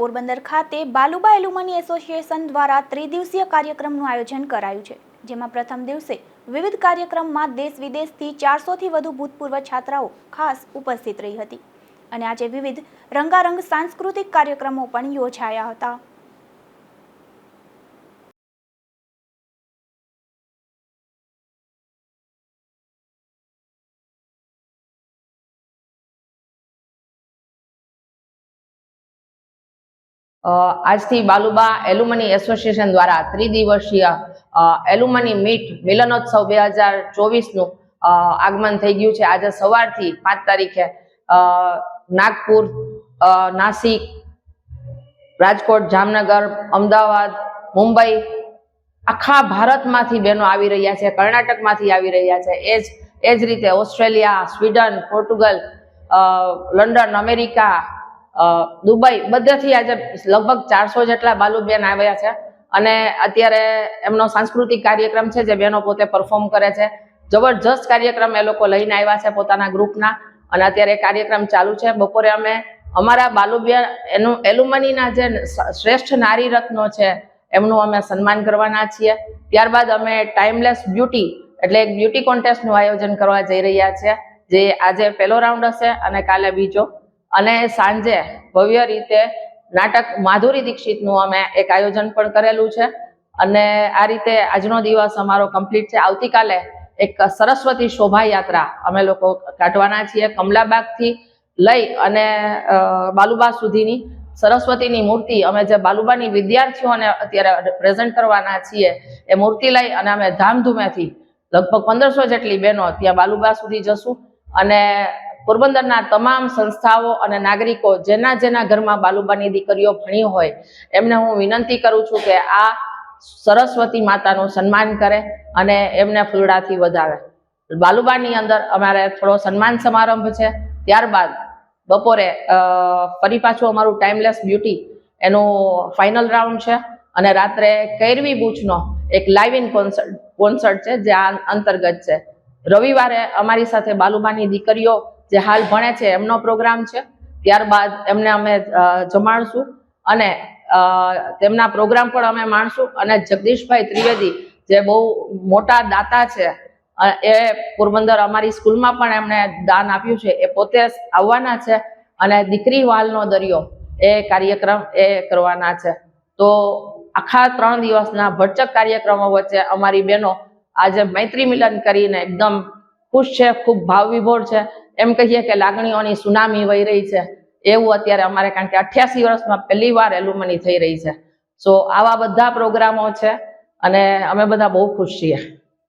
પોરબંદર ખાતે બાલુબા alumni association દ્વારા ત્રિદિવસીય કાર્યક્રમનું આયોજન કરાયું છે, જેમાં પ્રથમ દિવસે વિવિધ કાર્યક્રમમાં દેશ વિદેશથી ચારસોથી વધુ ભૂતપૂર્વ છાત્રાઓ ખાસ ઉપસ્થિત રહી હતી. અને આજે વિવિધ રંગારંગ સાંસ્કૃતિક કાર્યક્રમો પણ યોજાયા હતા. આજથી બાલુબા એલુમની એસોસિએશન દ્વારા ત્રિદિવસીય એલ્યુમની મીટ મિલનોત્સવ બે હજાર ચોવીસનું આગમન થઈ ગયું છે. આજે સવારથી પાંચ તારીખે નાગપુર નાસિક, રાજકોટ, જામનગર, અમદાવાદ, મુંબઈ આખા ભારતમાંથી બહેનો આવી રહ્યા છે, કર્ણાટકમાંથી આવી રહ્યા છે. એ જ એ જ રીતે Australia, Sweden, Portugal London, America Dubai બધેથી આજે લગભગ ચારસો જેટલા બાલુબેન આવ્યા છે. અને અત્યારે એમનો સાંસ્કૃતિક કાર્યક્રમ છે, જે બહેનો પોતે પરફોર્મ કરે છે. જબરજસ્ત કાર્યક્રમ એ લોકો લઈને આવ્યા છે પોતાના ગ્રુપના અને અત્યારે કાર્યક્રમ ચાલુ છે. બપોરે અમે અમારા બાલુબેન, એનું, એલુમનીના જે શ્રેષ્ઠ નારી રત્નો છે, એમનું અમે સન્માન કરવાના છીએ. ત્યારબાદ અમે ટાઈમલેસ બ્યુટી એટલે એક બ્યુટી કોન્ટેસ્ટનું આયોજન કરવા જઈ રહ્યા છે. જે આજે પહેલો રાઉન્ડ હશે અને કાલે બીજો. અને સાંજે ભવ્ય રીતે નાટક માધુરી દીક્ષિતનું અમે એક આયોજન પણ કરેલું છે. અને આ રીતે આજનો દિવસ અમારો કમ્પ્લીટ છે. આવતીકાલે એક સરસ્વતી શોભાયાત્રા અમે લોકો કાઢવાના છીએ. કમલાબાગથી લઈ અને બાલુબા સુધીની સરસ્વતીની મૂર્તિ અમે જે બાલુબાની વિદ્યાર્થીઓને અત્યારે પ્રેઝન્ટ કરવાના છીએ એ મૂર્તિ લઈ અને અમે ધામધૂમેથી લગભગ પંદરસો જેટલી બહેનો ત્યાં બાલુબા સુધી જશું. અને પોરબંદરના તમામ સંસ્થાઓ અને નાગરિકો જેના જેના ઘરમાં બાલુબાની દીકરીઓ ભણી હોય, એમને હું વિનંતી કરું છું કે આ સરસ્વતી માતાનું સન્માન કરે અને એમને ફૂલડાથી વધાવે. બાલુબાની અંદર અમારે થોડો સન્માન સમારંભ છે. ત્યારબાદ બપોરે ફરી પાછું અમારું ટાઈમલેસ બ્યુટી એનું ફાઇનલ રાઉન્ડ છે અને રાત્રે કૈરવી બૂચનો એક લાઇવ ઇન કોન્સર્ટ કોન્સર્ટ છે જે આ અંતર્ગત છે. રવિવારે અમારી સાથે બાલુબાની દીકરીઓ જે હાલ ભણે છે, એમનો પ્રોગ્રામ છે. ત્યારબાદ એમને અમે જમાડશું અને તેમના પ્રોગ્રામ પણ અમે માણશું અને જગદીશભાઈ ત્રિવેદી જે બહુ મોટા દાતા છે એ પોરબંદર અમારી સ્કૂલમાં પણ એમણે દાન આપ્યું છે. એ પોતે આવવાના છે અને દીકરી વાલનો દરિયો એ કાર્યક્રમ એ કરવાના છે. તો આખા ત્રણ દિવસના ભરચક કાર્યક્રમો વચ્ચે અમારી બહેનો આજે મૈત્રી મિલન કરીને એકદમ ખુશ છે, ખૂબ ભાવ વિભોર છે. એમ કહીએ કે લાગણીઓની સુનામી વહી રહી છે. એવું અત્યારે અમારે કારણ કે અઠ્યાસી વર્ષમાં પહેલી વાર એલુમની થઈ રહી છે. સો આવા બધા પ્રોગ્રામો છે અને અમે બધા બહુ ખુશ છીએ.